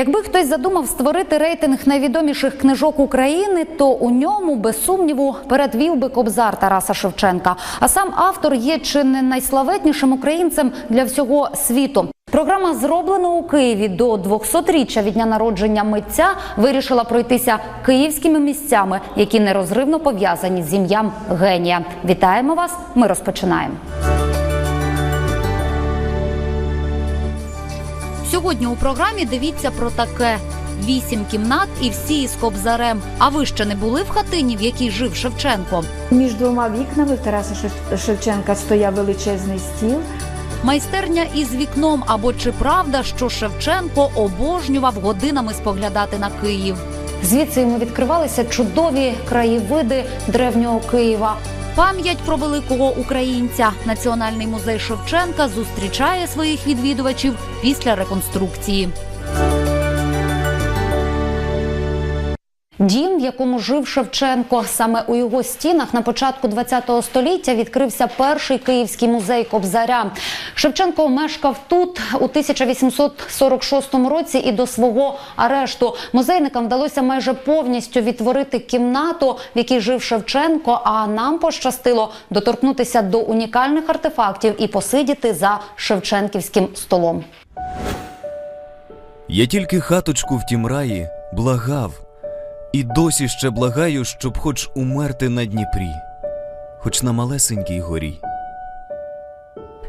Якби хтось задумав створити рейтинг найвідоміших книжок України, то у ньому без сумніву передвів би кобзар Тараса Шевченка. А сам автор є чи не найславетнішим українцем для всього світу. Програма зроблено у Києві до 200-річчя від дня народження митця вирішила пройтися київськими місцями, які нерозривно пов'язані з ім'ям генія. Вітаємо вас! Ми розпочинаємо. Сьогодні у програмі дивіться про таке: вісім кімнат і всі із кобзарем. А ви ще не були в хатині, в якій жив Шевченко? Між двома вікнами в Тараса Шев- Шевченка стояв величезний стіл. Майстерня із вікном або чи правда, що Шевченко обожнював годинами споглядати на Київ. Звідси йому відкривалися чудові краєвиди древнього Києва. Пам'ять про великого українця Національний музей Шевченка зустрічає своїх відвідувачів після реконструкції. Дім, в якому жив Шевченко, саме у його стінах на початку ХХ століття відкрився перший київський музей Кобзаря. Шевченко мешкав тут у 1846 році і до свого арешту. Музейникам вдалося майже повністю відтворити кімнату, в якій жив Шевченко. А нам пощастило доторкнутися до унікальних артефактів і посидіти за шевченківським столом. Я тільки хаточку в тім раї благав, і досі ще благаю, щоб хоч умерти на Дніпрі, хоч на малесенькій горі.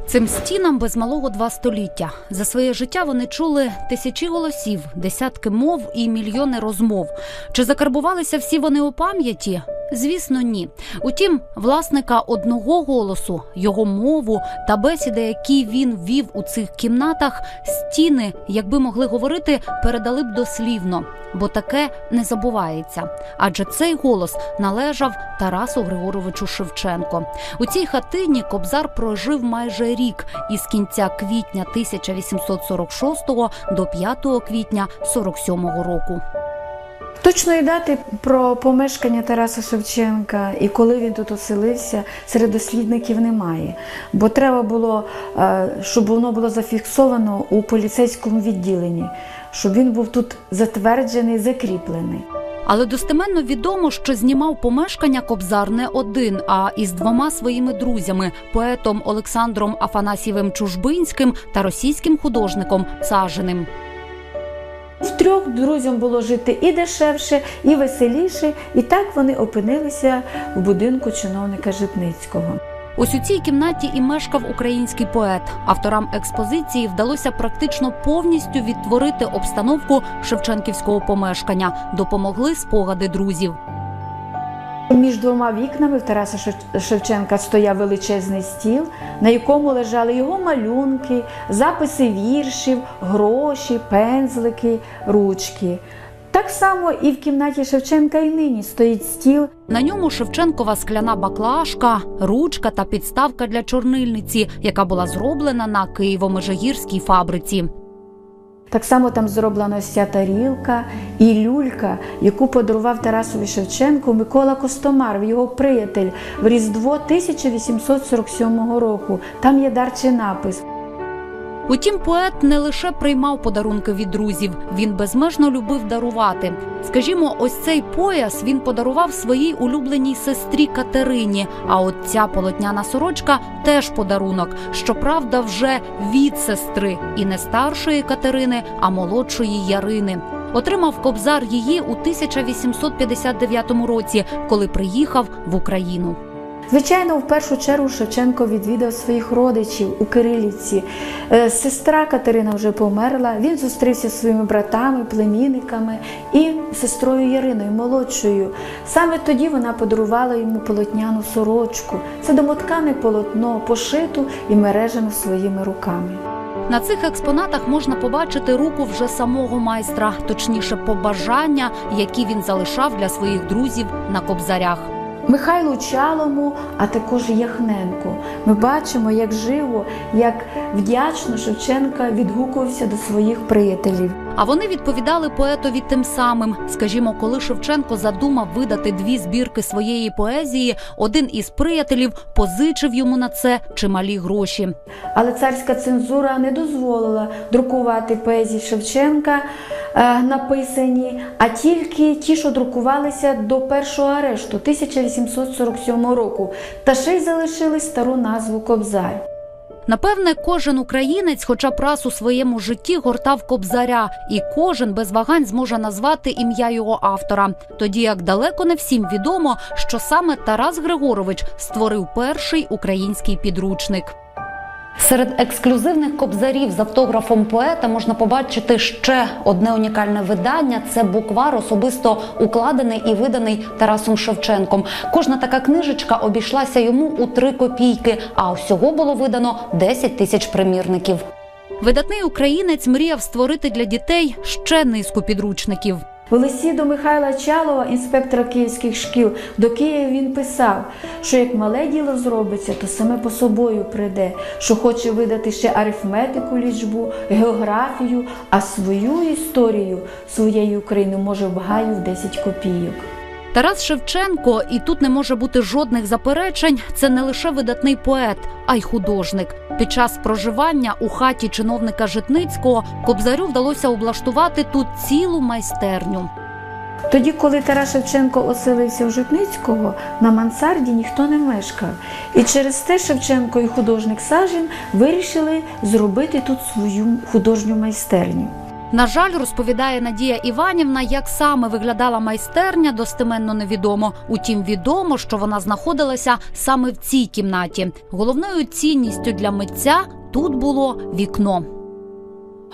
Цим стінам без малого два століття. За своє життя вони чули тисячі голосів, десятки мов і мільйони розмов. Чи закарбувалися всі вони у пам'яті? Звісно, ні. Утім, власника одного голосу, його мову та бесіди, які він вів у цих кімнатах, стіни, якби могли говорити, передали б дослівно, бо таке не забувається. Адже цей голос належав Тарасу Григоровичу Шевченко. У цій хатині Кобзар прожив майже рік із кінця квітня 1846 до 5 квітня 47 року. Точної дати про помешкання Тараса Шевченка і коли він тут оселився, серед дослідників немає. Бо треба було, е, щоб воно було зафіксовано у поліцейському відділенні, щоб він був тут затверджений, закріплений. Але достеменно відомо, що знімав помешкання Кобзар не один, а із двома своїми друзями поетом Олександром Афанасьєвим Чужбинським та російським художником Цажиним. Втрьох друзям було жити і дешевше, і веселіше, і так вони опинилися в будинку чиновника Житницького. Ось у цій кімнаті і мешкав український поет. Авторам експозиції вдалося практично повністю відтворити обстановку шевченківського помешкання. Допомогли спогади друзів. Між двома вікнами в Тараса Шев- Шевченка стояв величезний стіл, на якому лежали його малюнки, записи віршів, гроші, пензлики, ручки. Так само і в кімнаті Шевченка і нині стоїть стіл. На ньому Шевченкова скляна баклажка, ручка та підставка для чорнильниці, яка була зроблена на Києво-Межигірській фабриці. Так само там зроблена ця тарілка і люлька, яку подарував Тарасові Шевченку Микола Костомар, його приятель, в Різдво 1847 року. Там є дарчий напис. Утім, поет не лише приймав подарунки від друзів, він безмежно любив дарувати. Скажімо, ось цей пояс він подарував своїй улюбленій сестрі Катерині. А от ця полотняна сорочка теж подарунок. Щоправда, вже від сестри і не старшої Катерини, а молодшої Ярини. Отримав кобзар її у 1859 році, коли приїхав в Україну. Звичайно, в першу чергу Шевченко відвідав своїх родичів у Кирилівці. Е, Сестра Катерина вже померла. Він зустрівся зі своїми братами, племінниками і сестрою Яриною, молодшою. Саме тоді вона подарувала йому полотняну сорочку. Це домоткане полотно, пошиту і мережену своїми руками. На цих експонатах можна побачити руку вже самого майстра, точніше, побажання, які він залишав для своїх друзів на кобзарях. Михайлу Чалому, а також Яхненку. Ми бачимо, як живо, як вдячно Шевченка відгукувався до своїх приятелів. А вони відповідали поетові тим самим. Скажімо, коли Шевченко задумав видати дві збірки своєї поезії, один із приятелів позичив йому на це чималі гроші. Але царська цензура не дозволила друкувати поезії Шевченка, е, написані, а тільки ті, що друкувалися до першого арешту 1847 року, та ще й залишили стару назву Кобзар. Напевне, кожен українець, хоча б раз у своєму житті гортав кобзаря, і кожен без вагань зможе назвати ім'я його автора. Тоді як далеко не всім відомо, що саме Тарас Григорович створив перший український підручник. Серед ексклюзивних кобзарів з автографом поета можна побачити ще одне унікальне видання. Це буквар, особисто укладений і виданий Тарасом Шевченком. Кожна така книжечка обійшлася йому у три копійки, а всього було видано 10 тисяч примірників. Видатний українець мріяв створити для дітей ще низку підручників. В листі до Михайла Чалова, інспектора київських шкіл, до Києва він писав, що як мале діло зробиться, то саме по собою прийде, що хоче видати ще арифметику, лічбу, географію, а свою історію своєї України може в гаю в 10 копійок. Тарас Шевченко, і тут не може бути жодних заперечень. Це не лише видатний поет, а й художник. Під час проживання у хаті чиновника Житницького Кобзарю вдалося облаштувати тут цілу майстерню. Тоді, коли Тарас Шевченко оселився у Житницького, на мансарді ніхто не мешкав. І через те Шевченко і художник Сажін вирішили зробити тут свою художню майстерню. На жаль, розповідає Надія Іванівна, як саме виглядала майстерня, достеменно невідомо. Утім, відомо, що вона знаходилася саме в цій кімнаті. Головною цінністю для митця тут було вікно.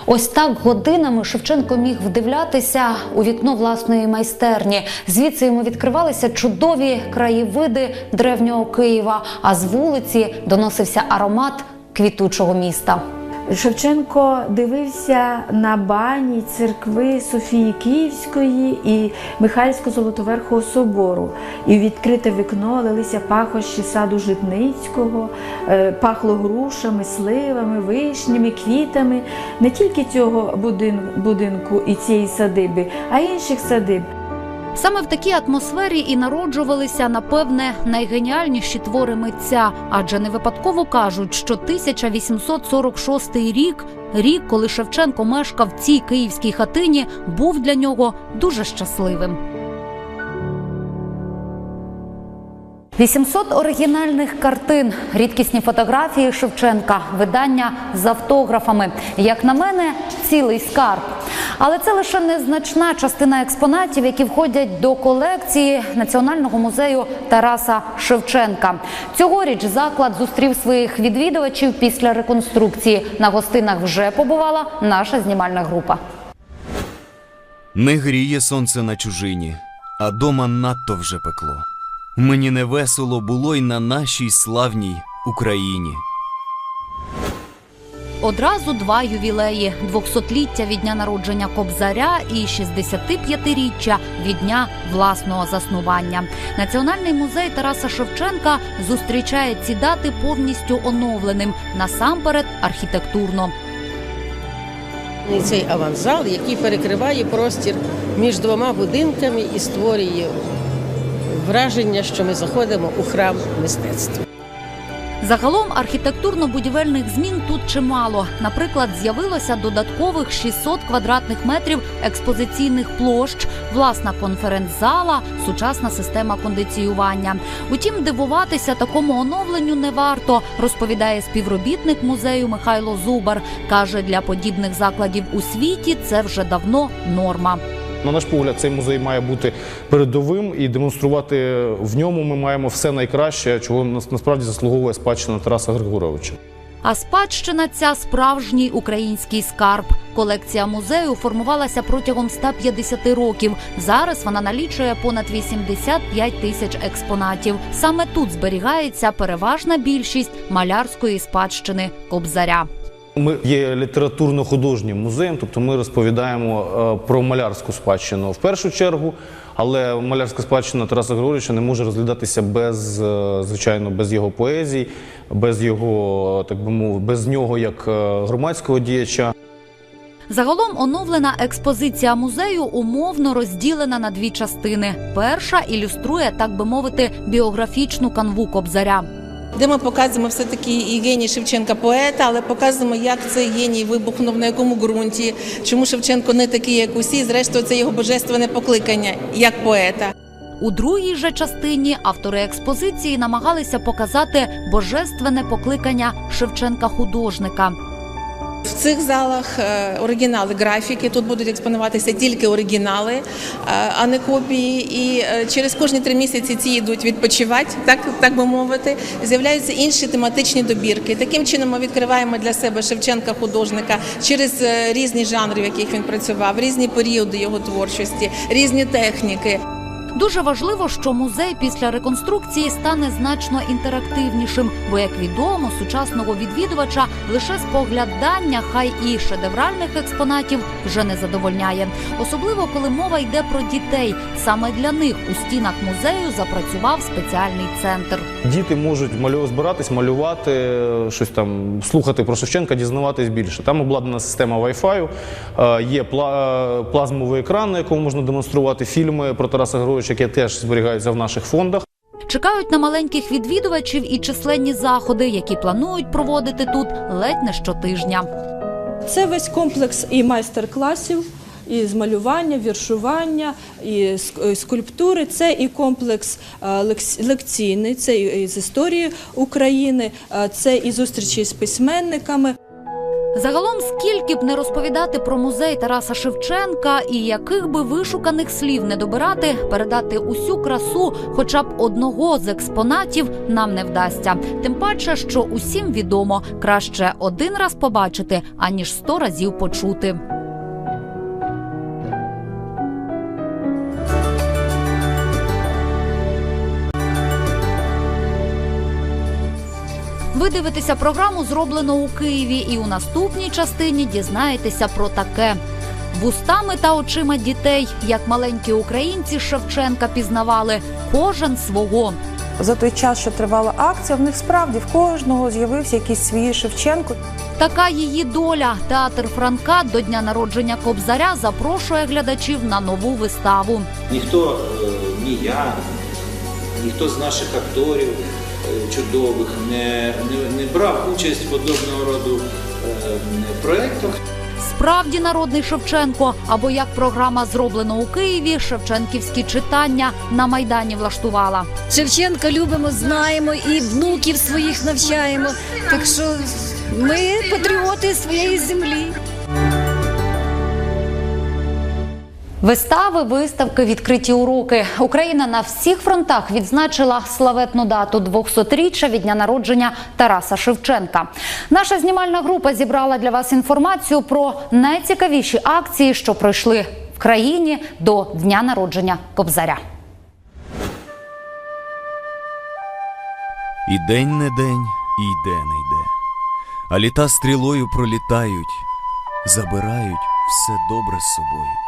Ось так годинами Шевченко міг вдивлятися у вікно власної майстерні. Звідси йому відкривалися чудові краєвиди древнього Києва, а з вулиці доносився аромат квітучого міста. Шевченко дивився на бані церкви Софії Київської і Михайльсько-Золотоверхого собору. І в відкрите вікно лилися пахощі саду Житницького, е, пахло грушами, сливами, вишнями, квітами не тільки цього будинку і цієї садиби, а й інших садиб. Саме в такій атмосфері і народжувалися, напевне, найгеніальніші твори митця, адже не випадково кажуть, що 1846 рік, рік, коли Шевченко мешкав в цій київській хатині, був для нього дуже щасливим. 800 оригінальних картин, рідкісні фотографії Шевченка, видання з автографами. Як на мене, цілий скарб. Але це лише незначна частина експонатів, які входять до колекції Національного музею Тараса Шевченка. Цьогоріч заклад зустрів своїх відвідувачів після реконструкції. На гостинах вже побувала наша знімальна група. Не гріє сонце на чужині, а дома надто вже пекло. Мені не весело було й на нашій славній Україні. Одразу два ювілеї: 200-ліття від дня народження Кобзаря і 65-річчя від дня власного заснування. Національний музей Тараса Шевченка зустрічає ці дати повністю оновленим, насамперед архітектурно. Цей аванзал, який перекриває простір між двома будинками і створює враження, що ми заходимо у храм мистецтва. Загалом архітектурно-будівельних змін тут чимало. Наприклад, з'явилося додаткових 600 квадратних метрів експозиційних площ, власна конференц-зала, сучасна система кондиціювання. Утім, дивуватися такому оновленню не варто, розповідає співробітник музею Михайло Зубар. каже, для подібних закладів у світі це вже давно норма. На наш погляд, цей музей має бути передовим і демонструвати в ньому ми маємо все найкраще, чого нас- насправді заслуговує спадщина Тараса Григоровича. А спадщина ця справжній український скарб. Колекція музею формувалася протягом 150 років. Зараз вона налічує понад 85 тисяч експонатів. Саме тут зберігається переважна більшість малярської спадщини Кобзаря. Ми є літературно-художнім музеєм, тобто ми розповідаємо е, про малярську спадщину в першу чергу, але малярська спадщина Тараса Григоровича не може розглядатися без, е, звичайно, без його поезій, без його, так би мовити, без нього як е, громадського діяча. Загалом оновлена експозиція музею умовно розділена на дві частини. Перша ілюструє, так би мовити, біографічну канву Кобзаря. Де ми показуємо все-таки і геній Шевченка поета, але показуємо, як цей геній вибухнув, на якому ґрунті, чому Шевченко не такий, як усі. Зрештою, це його божественне покликання як поета. У другій же частині автори експозиції намагалися показати божественне покликання Шевченка художника. В цих залах е, оригінали графіки. Тут будуть експонуватися тільки оригінали, е, а не копії. І е, через кожні три місяці ці йдуть відпочивати, так, так би мовити. З'являються інші тематичні добірки. Таким чином ми відкриваємо для себе Шевченка художника через різні жанри, в яких він працював, різні періоди його творчості, різні техніки. Дуже важливо, що музей після реконструкції стане значно інтерактивнішим, бо, як відомо, сучасного відвідувача лише споглядання, хай і шедевральних експонатів вже не задовольняє. Особливо коли мова йде про дітей. Саме для них у стінах музею запрацював спеціальний центр. Діти можуть малю... збиратись, малювати, щось там слухати про Шевченка, дізнаватись більше. Там обладнана система Wi-Fi, е, є е, плазмовий екран, на якому можна демонструвати фільми про Тараса Григоровича, які теж зберігаються в наших фондах. Чекають на маленьких відвідувачів і численні заходи, які планують проводити тут ледь не щотижня. Це весь комплекс і майстер-класів, і з малювання, віршування, і скульптури. Це і комплекс е, лекційний, це і і з історії України, е, це і зустрічі з письменниками. Загалом, скільки б не розповідати про музей Тараса Шевченка і яких би вишуканих слів не добирати, передати усю красу, хоча б одного з експонатів, нам не вдасться. Тим паче, що усім відомо краще один раз побачити, аніж сто разів почути. Ви дивитеся програму зроблено у Києві, і у наступній частині дізнаєтеся про таке. Вустами та очима дітей, як маленькі українці Шевченка пізнавали, кожен свого. За той час, що тривала акція, в них справді в кожного з'явився якийсь свій Шевченко. Така її доля. Театр Франка до дня народження Кобзаря запрошує глядачів на нову виставу. Ніхто, е, ні я, ніхто з наших акторів е, чудових не, не, не брав участь в подобного роду е, проєктах. Справді народний Шевченко, або як програма зроблено у Києві, Шевченківські читання на майдані влаштувала. Шевченка любимо, знаємо і внуків своїх навчаємо. Так що ми патріоти своєї землі. Вистави, виставки, відкриті уроки. Україна на всіх фронтах відзначила славетну дату 200-річчя від дня народження Тараса Шевченка. Наша знімальна група зібрала для вас інформацію про найцікавіші акції, що пройшли в країні до дня народження Кобзаря. І день не день, і йде не йде. А літа стрілою пролітають, забирають все добре з собою.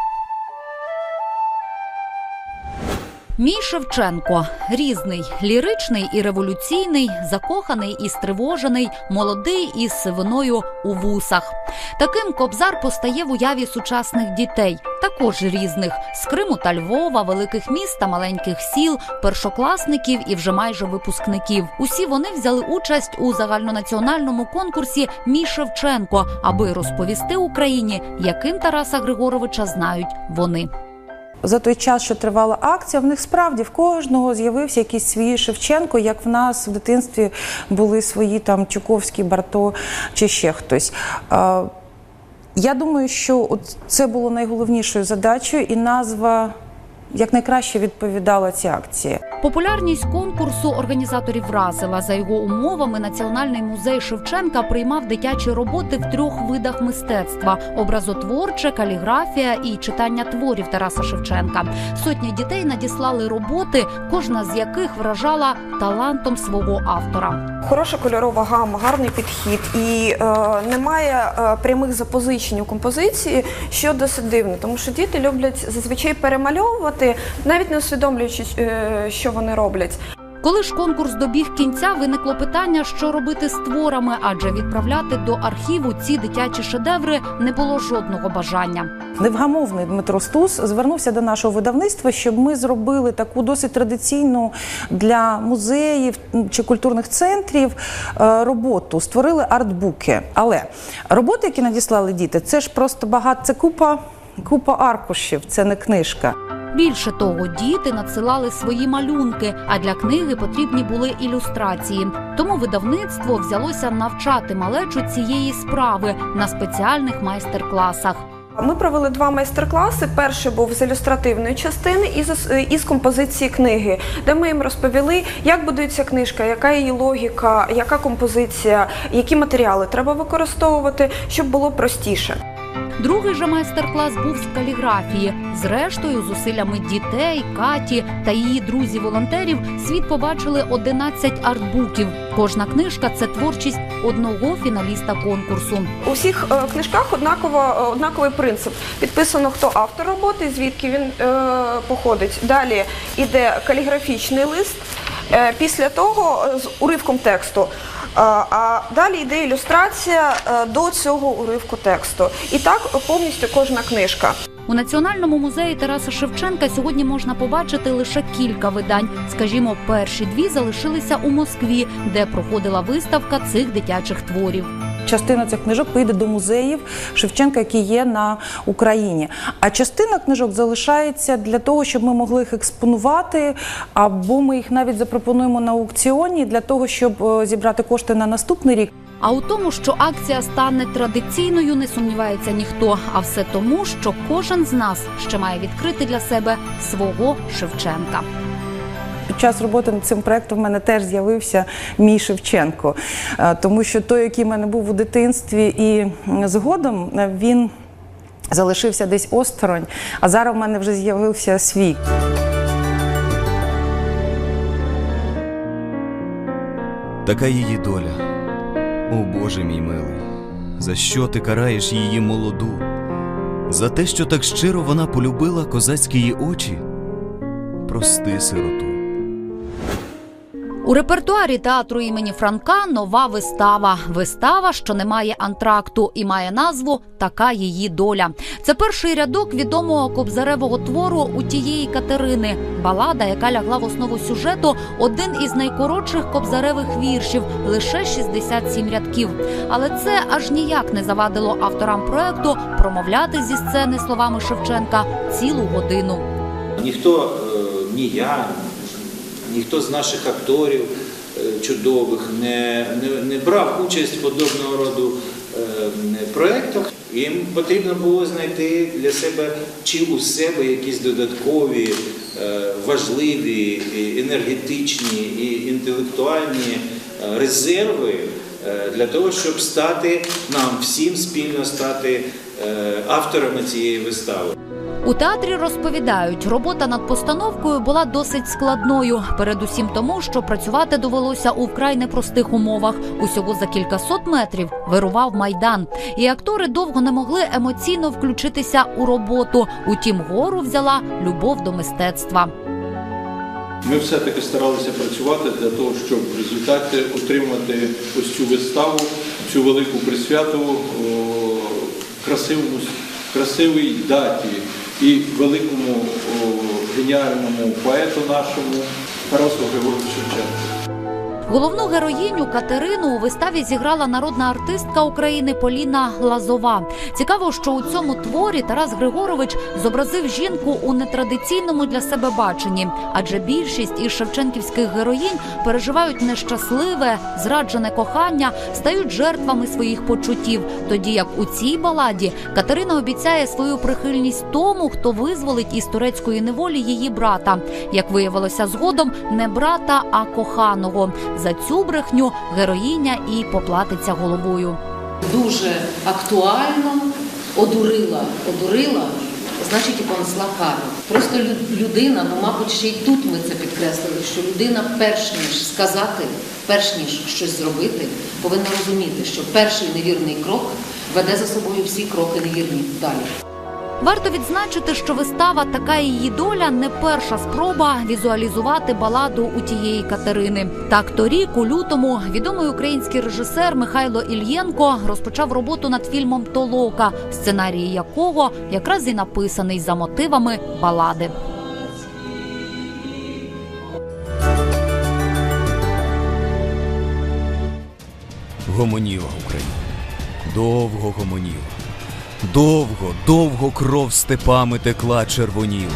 Мій Шевченко різний, ліричний і революційний, закоханий і стривожений, молодий і сивиною у вусах. Таким кобзар постає в уяві сучасних дітей, також різних з Криму та Львова, великих міст та маленьких сіл, першокласників і вже майже випускників. Усі вони взяли участь у загальнонаціональному конкурсі Мій Шевченко, аби розповісти Україні, яким Тараса Григоровича знають вони. За той час, що тривала акція, в них справді в кожного з'явився якийсь свій Шевченко, як в нас в дитинстві були свої там Чуковський, Барто чи ще хтось. Я думаю, що це було найголовнішою задачею, і назва якнайкраще відповідала цій акції. Популярність конкурсу організаторів вразила. За його умовами, Національний музей Шевченка приймав дитячі роботи в трьох видах мистецтва: образотворче, каліграфія і читання творів Тараса Шевченка. Сотні дітей надіслали роботи, кожна з яких вражала талантом свого автора. Хороша кольорова гама, гарний підхід і е, немає е, прямих запозичень у композиції, що досить дивно, тому що діти люблять зазвичай перемальовувати, навіть не усвідомлюючи, е, що вони роблять. Коли ж конкурс добіг кінця, виникло питання, що робити з творами, адже відправляти до архіву ці дитячі шедеври не було жодного бажання. Невгамовний Дмитро Стус звернувся до нашого видавництва, щоб ми зробили таку досить традиційну для музеїв чи культурних центрів е, роботу. Створили артбуки. Але роботи, які надіслали діти, це ж просто багато. Це купа, купа аркушів, це не книжка. Більше того, діти надсилали свої малюнки, а для книги потрібні були ілюстрації. Тому видавництво взялося навчати малечу цієї справи на спеціальних майстер-класах. Ми провели два майстер-класи. Перший був з ілюстративної частини і з, і з композиції книги, де ми їм розповіли, як будується книжка, яка її логіка, яка композиція, які матеріали треба використовувати, щоб було простіше. Другий же майстер-клас був з каліграфії. Зрештою, зусиллями дітей, Каті та її друзів-волонтерів світ побачили 11 артбуків. Кожна книжка це творчість одного фіналіста конкурсу. У всіх е, книжках однаково, однаковий принцип. Підписано, хто автор роботи, звідки він е, походить. Далі йде каліграфічний лист. Е, після того е, з уривком тексту. А, далі йде ілюстрація е, до цього уривку тексту. І так повністю кожна книжка. У Національному музеї Тараса Шевченка сьогодні можна побачити лише кілька видань. Скажімо, перші дві залишилися у Москві, де проходила виставка цих дитячих творів. Частина цих книжок поїде до музеїв Шевченка, які є на Україні. А частина книжок залишається для того, щоб ми могли їх експонувати, або ми їх навіть запропонуємо на аукціоні для того, щоб е, зібрати кошти на наступний рік. А у тому, що акція стане традиційною, не сумнівається ніхто. А все тому, що кожен з нас ще має відкрити для себе свого Шевченка. Час роботи над цим проектом в мене теж з'явився мій Шевченко, Е, тому що той, який в мене був у дитинстві, і згодом е, він залишився десь осторонь, а зараз в мене вже з'явився свій. Така її доля. О Боже мій милий, за що ти караєш її молоду? За те, що так щиро вона полюбила козацькі її очі? Прости, сироту. У репертуарі театру імені Франка нова вистава. Вистава, що не має антракту і має назву Така її доля. Це перший рядок відомого кобзаревого твору у тієї Катерини. Балада, яка лягла в основу сюжету, один із найкоротших кобзаревих віршів, лише 67 рядків. Але це аж ніяк не завадило авторам проекту промовляти зі сцени словами Шевченка цілу годину. Ніхто, е, ні я, ніхто з наших акторів е, чудових не, не, не брав участь в подобного роду е, проєктах. Їм потрібно було знайти для себе чи у себе якісь додаткові, е, важливі, енергетичні і інтелектуальні резерви для того, щоб стати нам всім спільно стати авторами цієї вистави. У театрі розповідають, робота над постановкою була досить складною. Передусім тому, що працювати довелося у вкрай непростих умовах. Усього за кількасот метрів вирував майдан, і актори довго не могли емоційно включитися у роботу. Утім, гору взяла любов до мистецтва. Ми все-таки старалися працювати для того, щоб в результаті отримати ось цю виставу, цю велику присвяту о, красивому, красивій даті і великому геніальному поету нашому Тарасу Григоровичу Шевченку. Головну героїню Катерину у виставі зіграла народна артистка України Поліна Лазова. Цікаво, що у цьому творі Тарас Григорович зобразив жінку у нетрадиційному для себе баченні, адже більшість із шевченківських героїнь переживають нещасливе, зраджене кохання, стають жертвами своїх почуттів. Тоді як у цій баладі Катерина обіцяє свою прихильність тому, хто визволить із турецької неволі її брата. Як виявилося згодом, не брата, а коханого. За цю брехню героїня і поплатиться головою. дуже актуально одурила, одурила, значить і понесла кару. Просто людина, ну мабуть, ще й тут ми це підкреслили, що людина, перш ніж сказати, перш ніж щось зробити, повинна розуміти, що перший невірний крок веде за собою всі кроки невірні далі. Варто відзначити, що вистава така її доля не перша спроба візуалізувати баладу у тієї Катерини. Так торік, у лютому, відомий український режисер Михайло Ільєнко розпочав роботу над фільмом Толока, сценарій якого якраз і написаний за мотивами балади. Гомоніла Україна. Довго гомоніла. Довго, довго кров степами текла червоніла.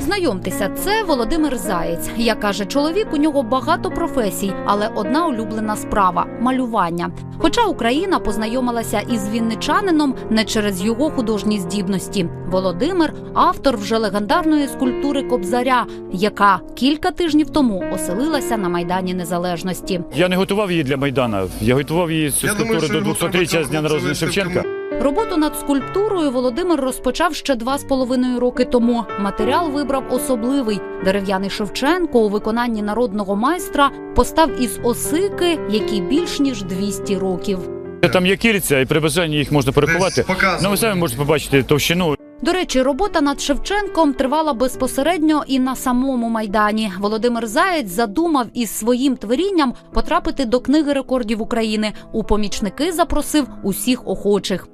Знайомтеся, це Володимир Заєць. Як каже чоловік, у нього багато професій, але одна улюблена справа малювання. Хоча Україна познайомилася із вінничанином не через його художні здібності. Володимир автор вже легендарної скульптури Кобзаря, яка кілька тижнів тому оселилася на майдані Незалежності. Я не готував її для Майдана. Я готував її цю скульптуру до 200-річчя з дня народження Шевченка. Роботу над скульптурою Володимир розпочав ще два з половиною роки тому. Матеріал вибрав особливий дерев'яний Шевченко у виконанні народного майстра постав із осики, який більш ніж 200 років. Там є кільця, і при бажанні їх можна порахувати. Ну, ви самі можете побачити товщину. До речі, робота над Шевченком тривала безпосередньо і на самому майдані. Володимир Заєць задумав із своїм творінням потрапити до книги рекордів України. У помічники запросив усіх охочих.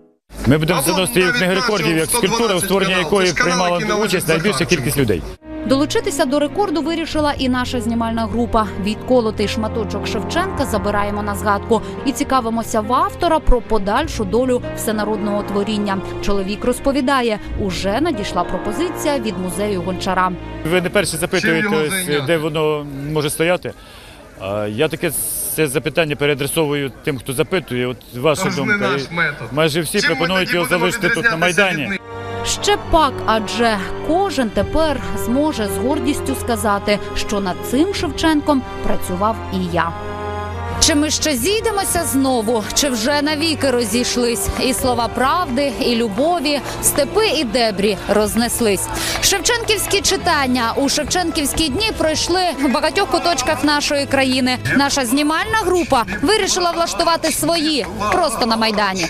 Ми будемо заносити в книги рекордів як скульптура, у створенні якої приймала участь найбільша кількість людей. Долучитися до рекорду вирішила і наша знімальна група. Відколотий шматочок Шевченка забираємо на згадку і цікавимося в автора про подальшу долю всенародного творіння. Чоловік розповідає, уже надійшла пропозиція від музею гончара. Ви не перші запитуєте, ось, де воно може стояти. А Я таке це запитання переадресовую тим, хто запитує. От ваша думка. І Майже всі пропонують його залишити тут на майдані. Ще пак, адже кожен тепер зможе з гордістю сказати, що над цим Шевченком працював і я. Чи ми ще зійдемося знову, чи вже навіки розійшлись, і слова правди, і любові, степи і дебрі рознеслись. Шевченківські читання у Шевченківські дні пройшли в багатьох куточках нашої країни. Наша знімальна група вирішила влаштувати свої просто на майдані.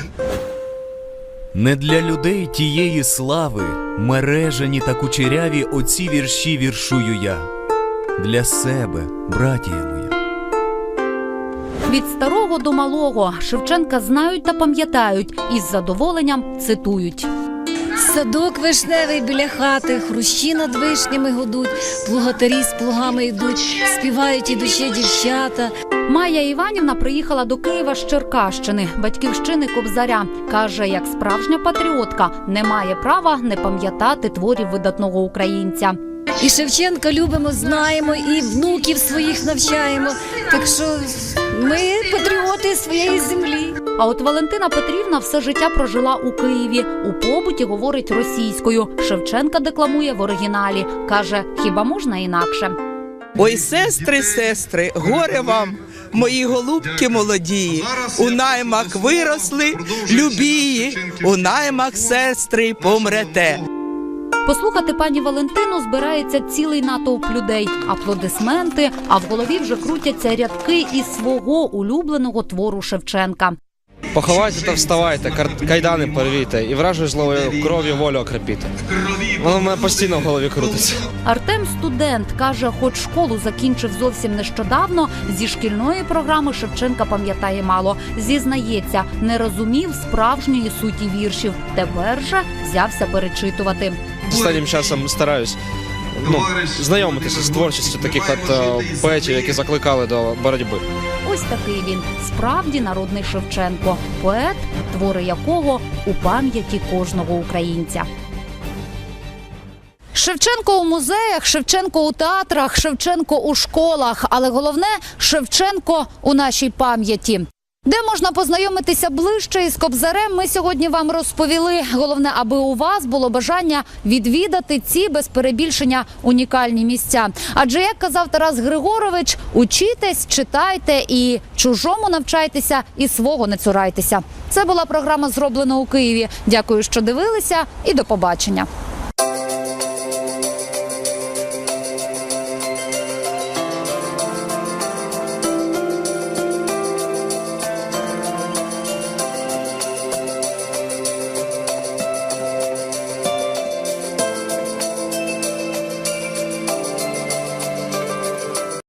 Не для людей тієї слави, мережені та кучеряві оці вірші віршую я. Для себе, братія. Від старого до малого Шевченка знають та пам'ятають і з задоволенням цитують. Садок вишневий біля хати, хрущі над вишнями гудуть, плугатарі з плугами йдуть, співають ідучі дівчата. Майя Іванівна приїхала до Києва з Черкащини, батьківщини Кобзаря. Каже, як справжня патріотка, не має права не пам'ятати творів видатного українця. І Шевченка любимо, знаємо, і внуків своїх навчаємо. Так що ми патріоти своєї землі. А от Валентина Петрівна все життя прожила у Києві. У побуті говорить російською. Шевченка декламує в оригіналі. каже, хіба можна інакше? Ой, сестри, сестри, горе вам, мої голубки молоді, у наймах виросли, любії, у наймах сестри помрете. Послухати пані Валентину збирається цілий натовп людей, аплодисменти, а в голові вже крутяться рядки із свого улюбленого твору Шевченка. Поховайте та вставайте, кайдани порвіте і вражою злою кров'ю волю окрепіте. Воно в мене постійно в голові крутиться. Артем студент каже, хоч школу закінчив зовсім нещодавно. Зі шкільної програми Шевченка пам'ятає мало. Зізнається, не розумів справжньої суті віршів. Тепер же взявся перечитувати. Останнім часом стараюсь ну, знайомитися з творчістю таких от е, поетів, які закликали до боротьби. Ось такий він справді народний Шевченко, поет, твори якого у пам'яті кожного українця. Шевченко у музеях, Шевченко у театрах, Шевченко у школах, але головне Шевченко у нашій пам'яті. Де можна познайомитися ближче із Кобзарем, ми сьогодні вам розповіли. Головне, аби у вас було бажання відвідати ці без перебільшення унікальні місця. Адже як казав Тарас Григорович, учітесь, читайте і чужому навчайтеся, і свого не цурайтеся. Це була програма зроблена у Києві. Дякую, що дивилися, і до побачення.